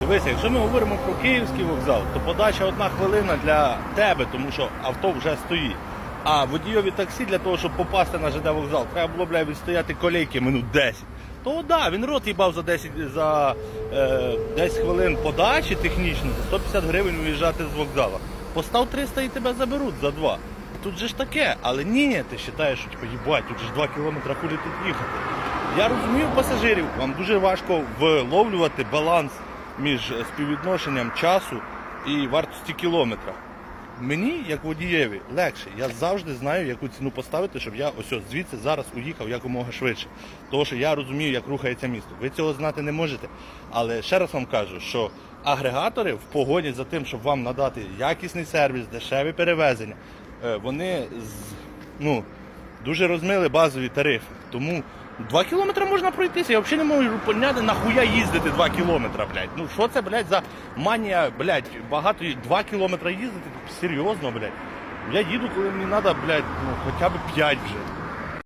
Дивися, якщо ми говоримо про київський вокзал, то подача одна хвилина для тебе, тому що авто вже стоїть. А водійові таксі для того, щоб попасти на ЖД вокзал, треба було бля, відстояти колейки минут 10. То да, він рот їбав за 10, за е, 10 хвилин подачі технічно, за 150 гривень виїжджати з вокзалу. Постав 300 і тебе заберуть за 2. Тут же ж таке, але ні, ти вважаєш, що типу, їбать, тут же ж 2 кілометри, куди тут їхати. Я розумію пасажирів, вам дуже важко вловлювати баланс між співвідношенням часу і вартості кілометра. Мені, як водієві, легше. Я завжди знаю, яку ціну поставити, щоб я ось ось звідси зараз уїхав якомога швидше. Тому що я розумію, як рухається місто. Ви цього знати не можете. Але ще раз вам кажу, що агрегатори в погоні за тим, щоб вам надати якісний сервіс, дешеві перевезення, е, вони ну, дуже розмили базові тарифи. Тому 2 кілометри можна пройтися. Я взагалі не можу поняти, нахуя їздити два кілометри, блядь. Ну що це, блядь, за манія, блядь, багато два кілометри їздити? Серйозно, блядь. Я їду, коли мені треба, блядь, ну хоча б п'ять вже.